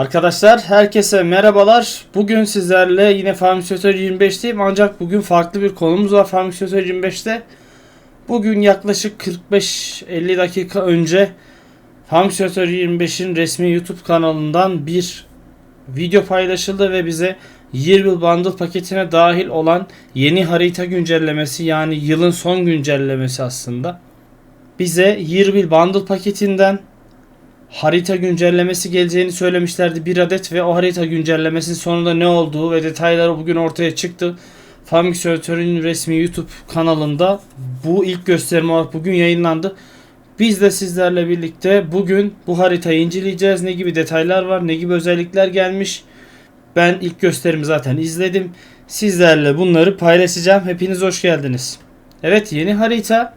Arkadaşlar herkese merhabalar. Bugün sizlerle yine Farming Simulator 25'teyim ancak bugün farklı bir konumuz var Farming Simulator 25'te. Bugün yaklaşık 45-50 dakika önce Farming Simulator 25'in resmi YouTube kanalından bir video paylaşıldı ve bize Yearbill Bundle paketine dahil olan yeni harita güncellemesi yani yılın son güncellemesi aslında. Bize Yearbill Bundle paketinden harita güncellemesi geleceğini söylemişlerdi bir adet ve o harita güncellemesinin sonunda ne olduğu ve detayları bugün ortaya çıktı. Farming Simulator'ın resmi YouTube kanalında bu ilk gösterim olarak bugün yayınlandı. Biz de sizlerle birlikte bugün bu haritayı inceleyeceğiz. Ne gibi detaylar var, ne gibi özellikler gelmiş. Ben ilk gösterimi zaten izledim. Sizlerle bunları paylaşacağım. Hepiniz hoş geldiniz. Evet yeni harita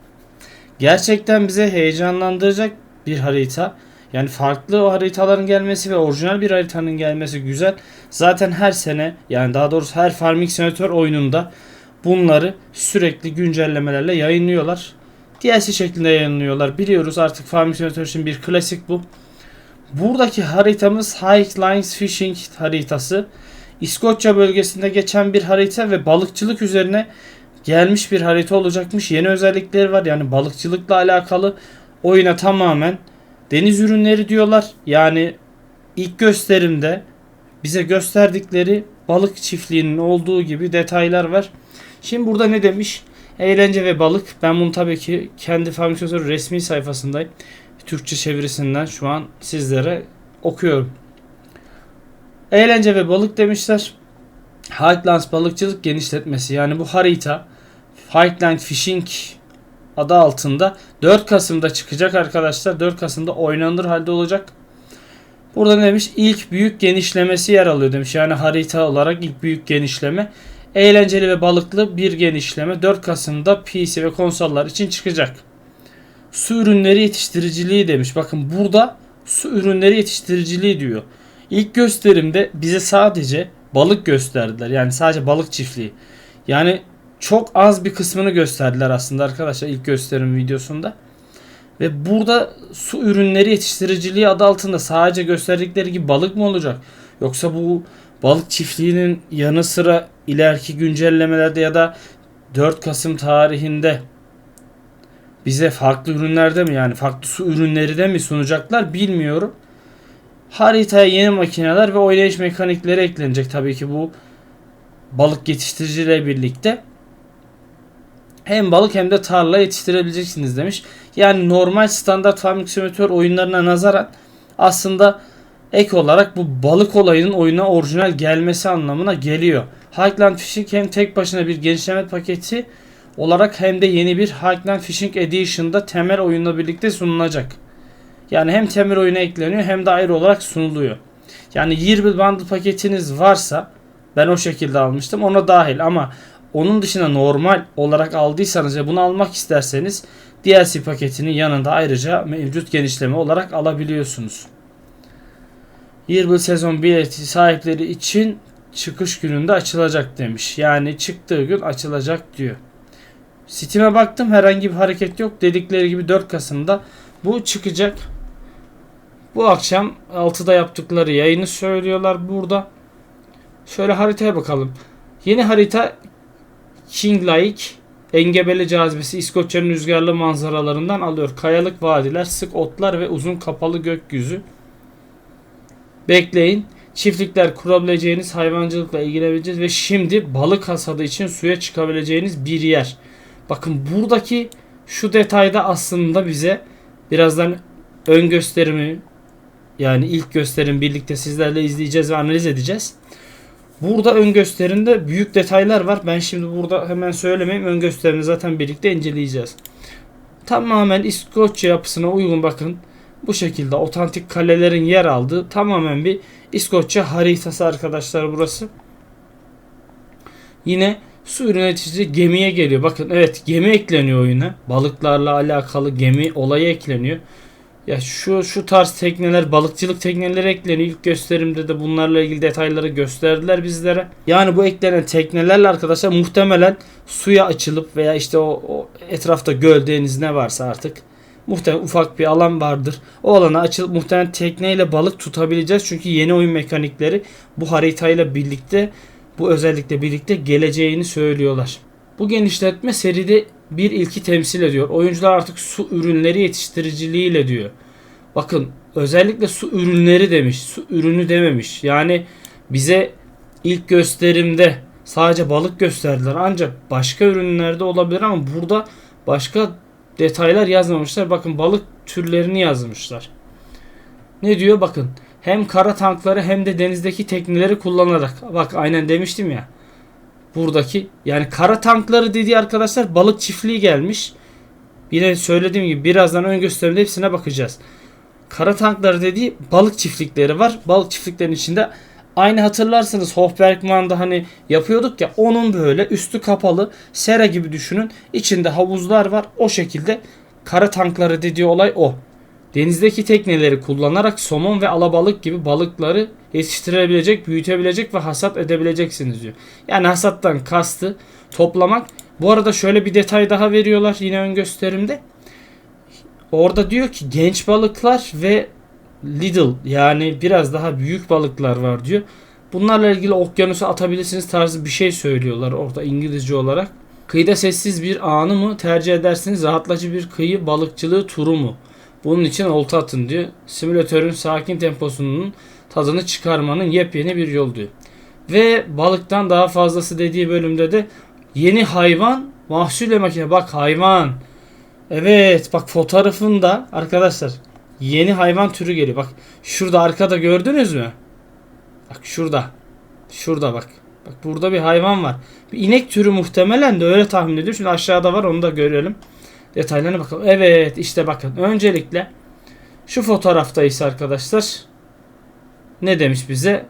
gerçekten bize heyecanlandıracak bir harita. Yani farklı haritaların gelmesi ve orijinal bir haritanın gelmesi güzel. Zaten her sene yani daha doğrusu her Farming Simulator oyununda bunları sürekli güncellemelerle yayınlıyorlar. DLC şeklinde yayınlıyorlar. Biliyoruz artık Farming Simulator için bir klasik bu. Buradaki haritamız High Lines Fishing haritası. İskoçya bölgesinde geçen bir harita ve balıkçılık üzerine gelmiş bir harita olacakmış. Yeni özellikleri var. Yani balıkçılıkla alakalı oyuna tamamen deniz ürünleri diyorlar. Yani ilk gösterimde bize gösterdikleri balık çiftliğinin olduğu gibi detaylar var. Şimdi burada ne demiş? Eğlence ve balık. Ben bunu tabii ki kendi Simulator resmi sayfasındayım. Türkçe çevirisinden şu an sizlere okuyorum. Eğlence ve balık demişler. Highlands balıkçılık genişletmesi yani bu harita Highland Fishing adı altında 4 Kasım'da çıkacak arkadaşlar. 4 Kasım'da oynanır halde olacak. Burada demiş? İlk büyük genişlemesi yer alıyor demiş. Yani harita olarak ilk büyük genişleme. Eğlenceli ve balıklı bir genişleme 4 Kasım'da PC ve konsollar için çıkacak. Su ürünleri yetiştiriciliği demiş. Bakın burada su ürünleri yetiştiriciliği diyor. İlk gösterimde bize sadece balık gösterdiler. Yani sadece balık çiftliği. Yani çok az bir kısmını gösterdiler aslında arkadaşlar ilk gösterim videosunda. Ve burada su ürünleri yetiştiriciliği adı altında sadece gösterdikleri gibi balık mı olacak? Yoksa bu balık çiftliğinin yanı sıra ileriki güncellemelerde ya da 4 Kasım tarihinde bize farklı ürünlerde mi yani farklı su ürünleri de mi sunacaklar bilmiyorum. Haritaya yeni makineler ve oynayış mekanikleri eklenecek tabii ki bu balık yetiştiriciyle birlikte hem balık hem de tarla yetiştirebileceksiniz demiş. Yani normal standart Farming Simulator oyunlarına nazaran aslında ek olarak bu balık olayının oyuna orijinal gelmesi anlamına geliyor. Highland Fishing hem tek başına bir genişleme paketi olarak hem de yeni bir Highland Fishing Edition'da temel oyunla birlikte sunulacak. Yani hem temel oyuna ekleniyor hem de ayrı olarak sunuluyor. Yani Yearbill Bundle paketiniz varsa ben o şekilde almıştım ona dahil ama onun dışında normal olarak aldıysanız ve bunu almak isterseniz DLC paketinin yanında ayrıca mevcut genişleme olarak alabiliyorsunuz. Yearbill sezon bileti sahipleri için çıkış gününde açılacak demiş. Yani çıktığı gün açılacak diyor. Steam'e baktım herhangi bir hareket yok. Dedikleri gibi 4 Kasım'da bu çıkacak. Bu akşam 6'da yaptıkları yayını söylüyorlar burada. Şöyle haritaya bakalım. Yeni harita King Lake engebeli cazibesi İskoçya'nın rüzgarlı manzaralarından alıyor. Kayalık vadiler, sık otlar ve uzun kapalı gökyüzü. Bekleyin. Çiftlikler kurabileceğiniz, hayvancılıkla ilgilenebileceğiniz ve şimdi balık hasadı için suya çıkabileceğiniz bir yer. Bakın buradaki şu detayda aslında bize birazdan ön gösterimi yani ilk gösterim birlikte sizlerle izleyeceğiz ve analiz edeceğiz. Burada ön gösterimde büyük detaylar var. Ben şimdi burada hemen söylemeyeyim. Ön gösterimini zaten birlikte inceleyeceğiz. Tamamen İskoçya yapısına uygun bakın. Bu şekilde otantik kalelerin yer aldığı tamamen bir İskoçya haritası arkadaşlar burası. Yine su üretici gemiye geliyor. Bakın evet gemi ekleniyor oyuna. Balıklarla alakalı gemi olayı ekleniyor. Ya şu şu tarz tekneler balıkçılık tekneleri ekleniyor. İlk gösterimde de bunlarla ilgili detayları gösterdiler bizlere. Yani bu eklenen teknelerle arkadaşlar muhtemelen suya açılıp veya işte o, o etrafta göl deniz ne varsa artık Muhtemelen ufak bir alan vardır. O alana açılıp muhtemelen tekneyle balık tutabileceğiz. Çünkü yeni oyun mekanikleri bu haritayla birlikte bu özellikle birlikte geleceğini söylüyorlar. Bu genişletme seride bir ilki temsil ediyor. Oyuncular artık su ürünleri yetiştiriciliğiyle diyor. Bakın özellikle su ürünleri demiş. Su ürünü dememiş. Yani bize ilk gösterimde sadece balık gösterdiler. Ancak başka ürünlerde olabilir ama burada başka detaylar yazmamışlar. Bakın balık türlerini yazmışlar. Ne diyor? Bakın hem kara tankları hem de denizdeki tekneleri kullanarak. Bak aynen demiştim ya. Buradaki yani kara tankları dediği arkadaşlar balık çiftliği gelmiş. Yine söylediğim gibi birazdan ön gösterimde hepsine bakacağız. Kara tankları dediği balık çiftlikleri var. Balık çiftliklerinin içinde aynı hatırlarsınız Hofbergman'da hani yapıyorduk ya onun böyle üstü kapalı sera gibi düşünün. İçinde havuzlar var. O şekilde kara tankları dediği olay o. Denizdeki tekneleri kullanarak somon ve alabalık gibi balıkları yetiştirebilecek, büyütebilecek ve hasat edebileceksiniz diyor. Yani hasattan kastı toplamak. Bu arada şöyle bir detay daha veriyorlar yine ön gösterimde. Orada diyor ki genç balıklar ve little yani biraz daha büyük balıklar var diyor. Bunlarla ilgili okyanusa atabilirsiniz tarzı bir şey söylüyorlar orada İngilizce olarak. Kıyıda sessiz bir anı mı tercih edersiniz rahatlatıcı bir kıyı balıkçılığı turu mu? Bunun için olta atın diyor. Simülatörün sakin temposunun tadını çıkarmanın yepyeni bir yol diyor. Ve balıktan daha fazlası dediği bölümde de yeni hayvan mahsulle makine. Bak hayvan. Evet bak fotoğrafında arkadaşlar yeni hayvan türü geliyor. Bak şurada arkada gördünüz mü? Bak şurada. Şurada bak. Bak burada bir hayvan var. Bir inek türü muhtemelen de öyle tahmin ediyorum. Şimdi aşağıda var onu da görelim. Detaylarına bakalım. Evet işte bakın. Öncelikle şu fotoğrafta ise arkadaşlar ne demiş bize?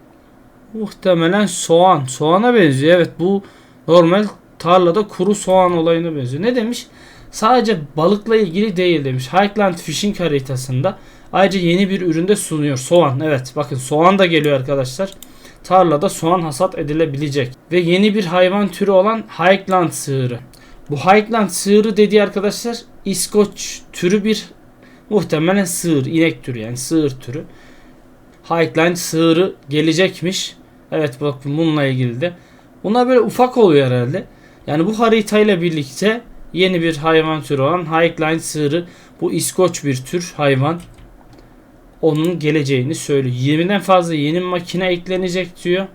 Muhtemelen soğan. Soğana benziyor. Evet bu normal tarlada kuru soğan olayına benziyor. Ne demiş? Sadece balıkla ilgili değil demiş. Highland Fishing haritasında ayrıca yeni bir üründe sunuyor. Soğan. Evet bakın soğan da geliyor arkadaşlar. Tarlada soğan hasat edilebilecek. Ve yeni bir hayvan türü olan Highland sığırı. Bu Highland sığırı dediği arkadaşlar İskoç türü bir muhtemelen sığır, inek türü yani sığır türü. Highland sığırı gelecekmiş. Evet bak bununla ilgili de. Bunlar böyle ufak oluyor herhalde. Yani bu haritayla birlikte yeni bir hayvan türü olan Highland sığırı bu İskoç bir tür hayvan. Onun geleceğini söylüyor. 20'den fazla yeni makine eklenecek diyor.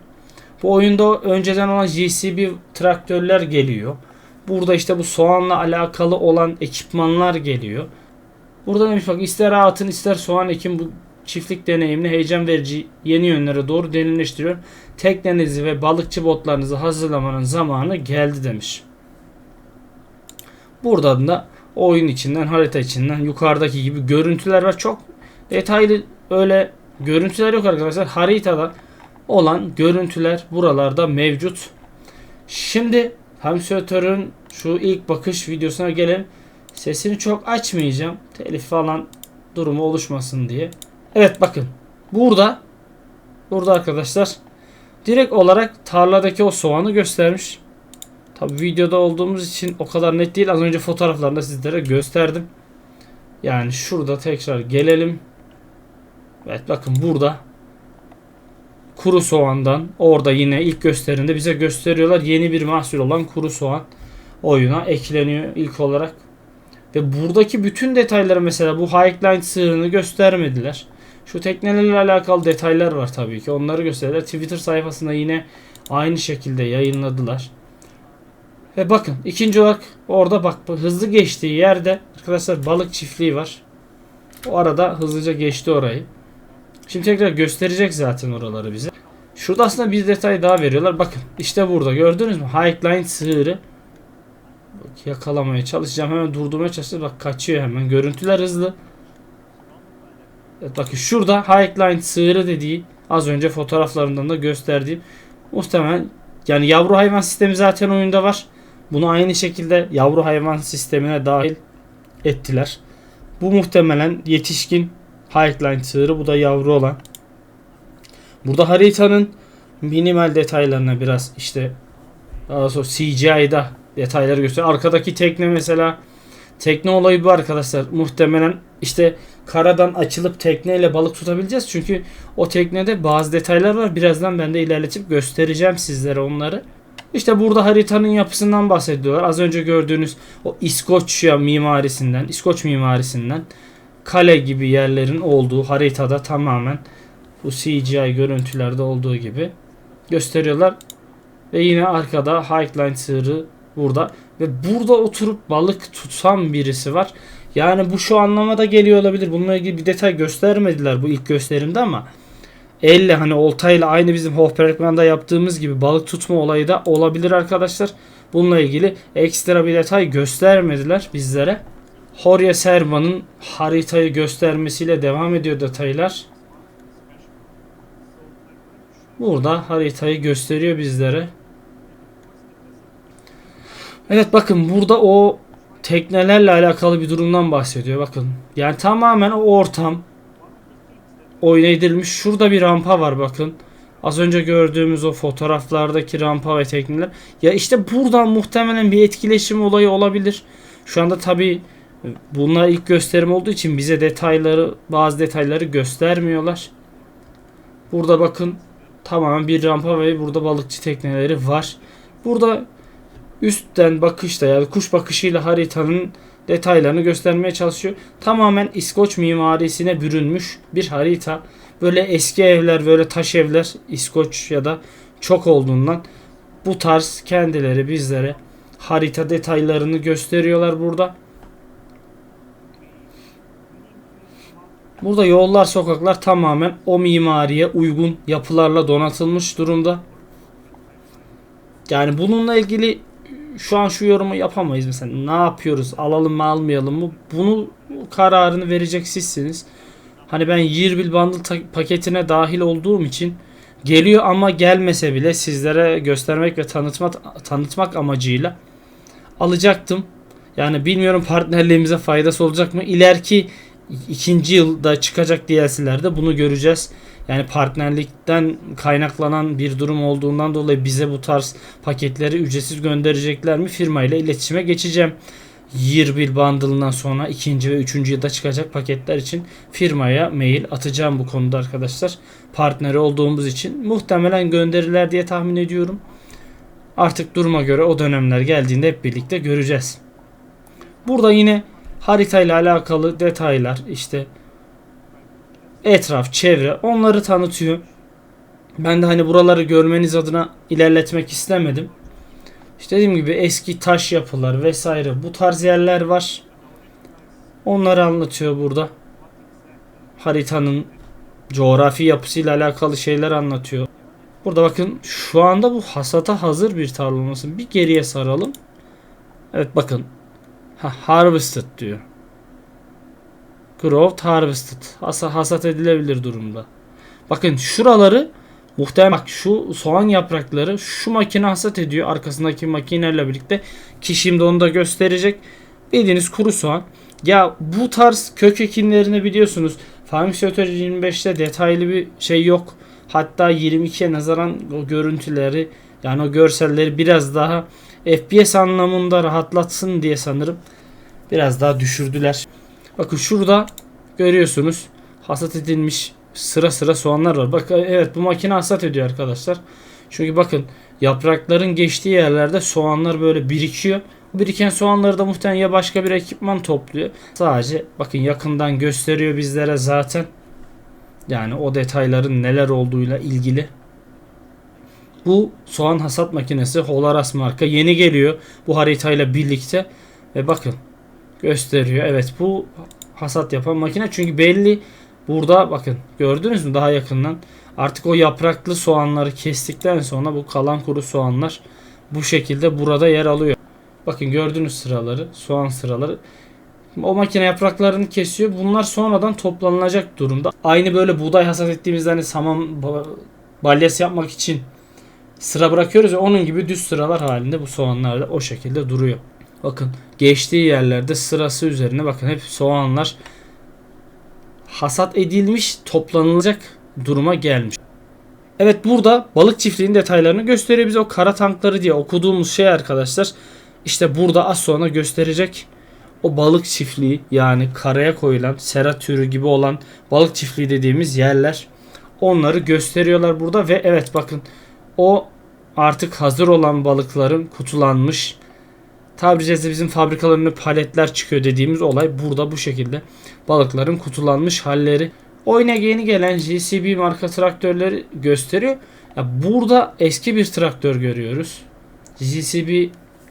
Bu oyunda önceden olan JCB traktörler geliyor. Burada işte bu soğanla alakalı olan ekipmanlar geliyor. Burada demiş bak ister atın ister soğan ekin bu çiftlik deneyimini heyecan verici yeni yönlere doğru derinleştiriyor. Teknenizi ve balıkçı botlarınızı hazırlamanın zamanı geldi demiş. Buradan da oyun içinden harita içinden yukarıdaki gibi görüntüler var. Çok detaylı öyle görüntüler yok arkadaşlar. Haritada olan görüntüler buralarda mevcut. Şimdi Hamsötör'ün şu ilk bakış videosuna gelelim. Sesini çok açmayacağım. Telif falan durumu oluşmasın diye. Evet bakın. Burada burada arkadaşlar direkt olarak tarladaki o soğanı göstermiş. Tabi videoda olduğumuz için o kadar net değil. Az önce fotoğraflarında sizlere gösterdim. Yani şurada tekrar gelelim. Evet bakın burada kuru soğandan orada yine ilk gösterinde bize gösteriyorlar. Yeni bir mahsul olan kuru soğan oyuna ekleniyor ilk olarak. Ve buradaki bütün detayları mesela bu Highline sığırını göstermediler. Şu teknelerle alakalı detaylar var tabii ki. Onları gösterdiler. Twitter sayfasında yine aynı şekilde yayınladılar. Ve bakın ikinci olarak orada bak hızlı geçtiği yerde arkadaşlar balık çiftliği var. O arada hızlıca geçti orayı. Şimdi tekrar gösterecek zaten oraları bize. Şurada aslında bir detay daha veriyorlar. Bakın işte burada gördünüz mü? Highline sığırı. Bak, yakalamaya çalışacağım. Hemen durdurmaya çalışacağım. Bak kaçıyor hemen. Görüntüler hızlı. Evet bakın şurada Highline sığırı dediği az önce fotoğraflarından da gösterdiğim muhtemelen yani yavru hayvan sistemi zaten oyunda var. Bunu aynı şekilde yavru hayvan sistemine dahil ettiler. Bu muhtemelen yetişkin Highline sığırı. Bu da yavru olan. Burada haritanın minimal detaylarına biraz işte daha sonra CGI'da detayları gösteriyor. Arkadaki tekne mesela Tekne olayı bu arkadaşlar. Muhtemelen işte karadan açılıp tekneyle balık tutabileceğiz. Çünkü o teknede bazı detaylar var. Birazdan ben de ilerletip göstereceğim sizlere onları. İşte burada haritanın yapısından bahsediyorlar. Az önce gördüğünüz o İskoçya mimarisinden, İskoç mimarisinden kale gibi yerlerin olduğu haritada tamamen bu CGI görüntülerde olduğu gibi gösteriyorlar. Ve yine arkada Highline sığırı burada. Ve burada oturup balık tutan birisi var. Yani bu şu anlamada geliyor olabilir. Bununla ilgili bir detay göstermediler bu ilk gösterimde ama elle hani oltayla aynı bizim Hofbergman'da yaptığımız gibi balık tutma olayı da olabilir arkadaşlar. Bununla ilgili ekstra bir detay göstermediler bizlere. Jorge Servan'ın haritayı göstermesiyle devam ediyor detaylar. Burada haritayı gösteriyor bizlere. Evet bakın burada o teknelerle alakalı bir durumdan bahsediyor. Bakın yani tamamen o ortam oyuna edilmiş. Şurada bir rampa var bakın. Az önce gördüğümüz o fotoğraflardaki rampa ve tekneler. Ya işte buradan muhtemelen bir etkileşim olayı olabilir. Şu anda tabi bunlar ilk gösterim olduğu için bize detayları bazı detayları göstermiyorlar. Burada bakın tamamen bir rampa ve burada balıkçı tekneleri var. Burada üstten bakışta yani kuş bakışıyla haritanın detaylarını göstermeye çalışıyor. Tamamen İskoç mimarisine bürünmüş bir harita. Böyle eski evler, böyle taş evler İskoç ya da çok olduğundan bu tarz kendileri bizlere harita detaylarını gösteriyorlar burada. Burada yollar, sokaklar tamamen o mimariye uygun yapılarla donatılmış durumda. Yani bununla ilgili şu an şu yorumu yapamayız mesela. Ne yapıyoruz? Alalım mı almayalım mı? Bunu kararını verecek sizsiniz. Hani ben Yearbill Bundle paketine dahil olduğum için geliyor ama gelmese bile sizlere göstermek ve tanıtmak tanıtmak amacıyla alacaktım. Yani bilmiyorum partnerliğimize faydası olacak mı? İleriki ikinci yılda çıkacak DLC'lerde bunu göreceğiz. Yani partnerlikten kaynaklanan bir durum olduğundan dolayı bize bu tarz paketleri ücretsiz gönderecekler mi? Firma ile iletişime geçeceğim. Year bir bundle'ından sonra ikinci ve üçüncü yılda çıkacak paketler için firmaya mail atacağım bu konuda arkadaşlar. Partneri olduğumuz için muhtemelen gönderirler diye tahmin ediyorum. Artık duruma göre o dönemler geldiğinde hep birlikte göreceğiz. Burada yine haritayla alakalı detaylar işte etraf, çevre onları tanıtıyor. Ben de hani buraları görmeniz adına ilerletmek istemedim. İşte dediğim gibi eski taş yapılar vesaire bu tarz yerler var. Onları anlatıyor burada. Haritanın coğrafi yapısıyla alakalı şeyler anlatıyor. Burada bakın şu anda bu hasata hazır bir tarla olması. Bir geriye saralım. Evet bakın. Ha, harvested diyor. Growth harvested. Hasa, hasat edilebilir durumda. Bakın şuraları muhtemelen bak şu soğan yaprakları şu makine hasat ediyor arkasındaki makineyle birlikte ki şimdi onu da gösterecek. Bildiğiniz kuru soğan. Ya bu tarz kök ekinlerini biliyorsunuz. Farm Simulator 25'te detaylı bir şey yok. Hatta 22'ye nazaran o görüntüleri yani o görselleri biraz daha FPS anlamında rahatlatsın diye sanırım biraz daha düşürdüler. Bakın şurada görüyorsunuz hasat edilmiş sıra sıra soğanlar var. Bak evet bu makine hasat ediyor arkadaşlar. Çünkü bakın yaprakların geçtiği yerlerde soğanlar böyle birikiyor. Biriken soğanları da muhtemelen ya başka bir ekipman topluyor. Sadece bakın yakından gösteriyor bizlere zaten. Yani o detayların neler olduğuyla ilgili. Bu soğan hasat makinesi Holaras marka yeni geliyor bu haritayla birlikte. Ve bakın gösteriyor. Evet bu hasat yapan makine çünkü belli burada bakın gördünüz mü daha yakından artık o yapraklı soğanları kestikten sonra bu kalan kuru soğanlar bu şekilde burada yer alıyor. Bakın gördüğünüz sıraları soğan sıraları o makine yapraklarını kesiyor. Bunlar sonradan toplanılacak durumda. Aynı böyle buğday hasat ettiğimizde hani saman balyası yapmak için sıra bırakıyoruz ya onun gibi düz sıralar halinde bu soğanlar da o şekilde duruyor. Bakın geçtiği yerlerde sırası üzerine bakın hep soğanlar hasat edilmiş toplanılacak duruma gelmiş. Evet burada balık çiftliğinin detaylarını gösteriyor bize o kara tankları diye okuduğumuz şey arkadaşlar. İşte burada az sonra gösterecek. o balık çiftliği yani karaya koyulan sera türü gibi olan balık çiftliği dediğimiz yerler onları gösteriyorlar burada ve evet bakın o artık hazır olan balıkların kutulanmış tabiri caizse bizim fabrikaların önüne paletler çıkıyor dediğimiz olay burada bu şekilde balıkların kutulanmış halleri. Oyuna yeni gelen JCB marka traktörleri gösteriyor. Ya burada eski bir traktör görüyoruz. JCB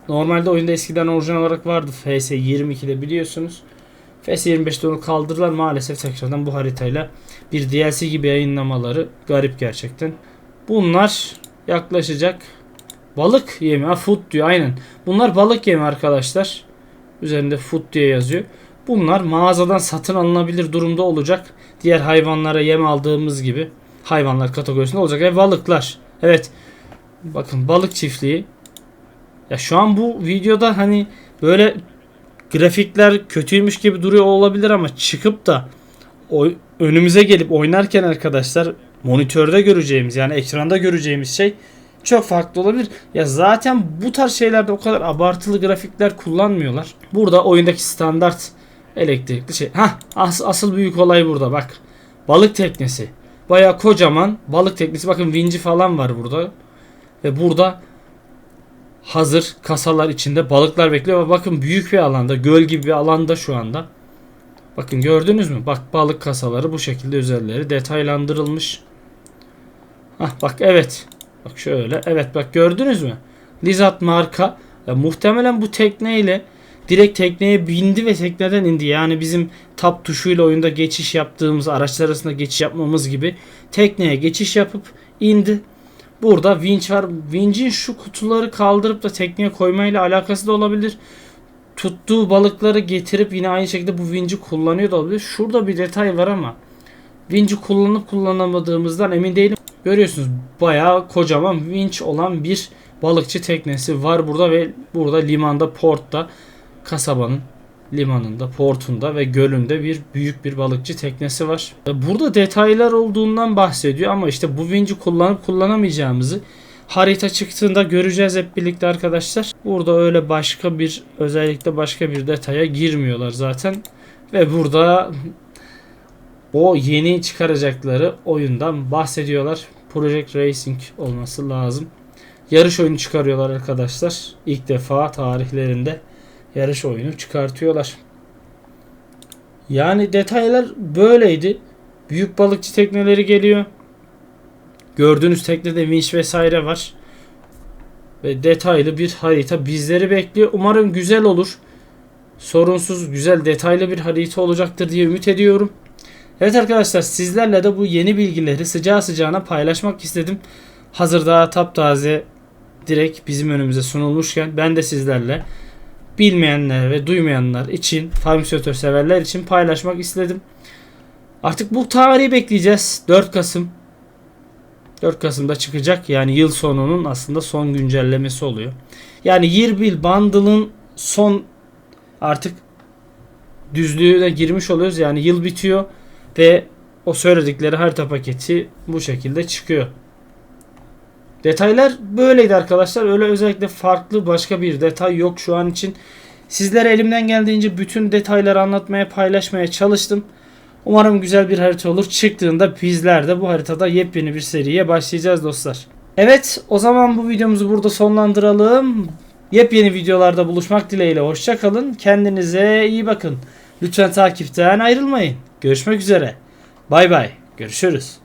normalde oyunda eskiden orijinal olarak vardı FS22'de biliyorsunuz. FS25'te onu kaldırdılar maalesef tekrardan bu haritayla bir DLC gibi yayınlamaları garip gerçekten. Bunlar yaklaşacak balık yemi. Ha food diyor aynen. Bunlar balık yemi arkadaşlar. Üzerinde food diye yazıyor. Bunlar mağazadan satın alınabilir durumda olacak. Diğer hayvanlara yem aldığımız gibi hayvanlar kategorisinde olacak. Ve balıklar. Evet. Bakın balık çiftliği. Ya şu an bu videoda hani böyle grafikler kötüymüş gibi duruyor olabilir ama çıkıp da o önümüze gelip oynarken arkadaşlar monitörde göreceğimiz yani ekranda göreceğimiz şey çok farklı olabilir. Ya zaten bu tarz şeylerde o kadar abartılı grafikler kullanmıyorlar. Burada oyundaki standart elektrikli şey. Ha as, asıl büyük olay burada bak. Balık teknesi. Baya kocaman balık teknesi. Bakın vinci falan var burada. Ve burada hazır kasalar içinde balıklar bekliyor. Bakın büyük bir alanda göl gibi bir alanda şu anda. Bakın gördünüz mü? Bak balık kasaları bu şekilde üzerleri detaylandırılmış. Hah bak evet. Bak şöyle. Evet bak gördünüz mü? Lizat marka. Ya, muhtemelen bu tekneyle direkt tekneye bindi ve tekneden indi. Yani bizim tap tuşuyla oyunda geçiş yaptığımız araçlar arasında geçiş yapmamız gibi tekneye geçiş yapıp indi. Burada vinç var. Vincin şu kutuları kaldırıp da tekneye koymayla alakası da olabilir. Tuttuğu balıkları getirip yine aynı şekilde bu vinci kullanıyor da olabilir. Şurada bir detay var ama vinci kullanıp kullanamadığımızdan emin değilim. Görüyorsunuz bayağı kocaman vinç olan bir balıkçı teknesi var burada ve burada limanda portta kasabanın limanında, portunda ve gölünde bir büyük bir balıkçı teknesi var. Burada detaylar olduğundan bahsediyor ama işte bu vinci kullanıp kullanamayacağımızı harita çıktığında göreceğiz hep birlikte arkadaşlar. Burada öyle başka bir özellikle başka bir detaya girmiyorlar zaten. Ve burada o yeni çıkaracakları oyundan bahsediyorlar. Project Racing olması lazım. Yarış oyunu çıkarıyorlar arkadaşlar. İlk defa tarihlerinde yarış oyunu çıkartıyorlar. Yani detaylar böyleydi. Büyük balıkçı tekneleri geliyor. Gördüğünüz teknede vinç vesaire var. Ve detaylı bir harita bizleri bekliyor. Umarım güzel olur. Sorunsuz, güzel, detaylı bir harita olacaktır diye ümit ediyorum. Evet arkadaşlar sizlerle de bu yeni bilgileri sıcağı sıcağına paylaşmak istedim. Hazır daha taptaze direkt bizim önümüze sunulmuşken ben de sizlerle bilmeyenler ve duymayanlar için, farm severler için paylaşmak istedim. Artık bu tarihi bekleyeceğiz. 4 Kasım 4 Kasım'da çıkacak. Yani yıl sonunun aslında son güncellemesi oluyor. Yani Yearbill Bundle'ın son artık düzlüğüne girmiş oluyoruz. Yani yıl bitiyor ve o söyledikleri harita paketi bu şekilde çıkıyor. Detaylar böyleydi arkadaşlar. Öyle özellikle farklı başka bir detay yok şu an için. Sizlere elimden geldiğince bütün detayları anlatmaya, paylaşmaya çalıştım. Umarım güzel bir harita olur. Çıktığında bizler de bu haritada yepyeni bir seriye başlayacağız dostlar. Evet o zaman bu videomuzu burada sonlandıralım. Yepyeni videolarda buluşmak dileğiyle hoşçakalın. Kendinize iyi bakın. Lütfen takipten ayrılmayın. Görüşmek üzere. Bay bay. Görüşürüz.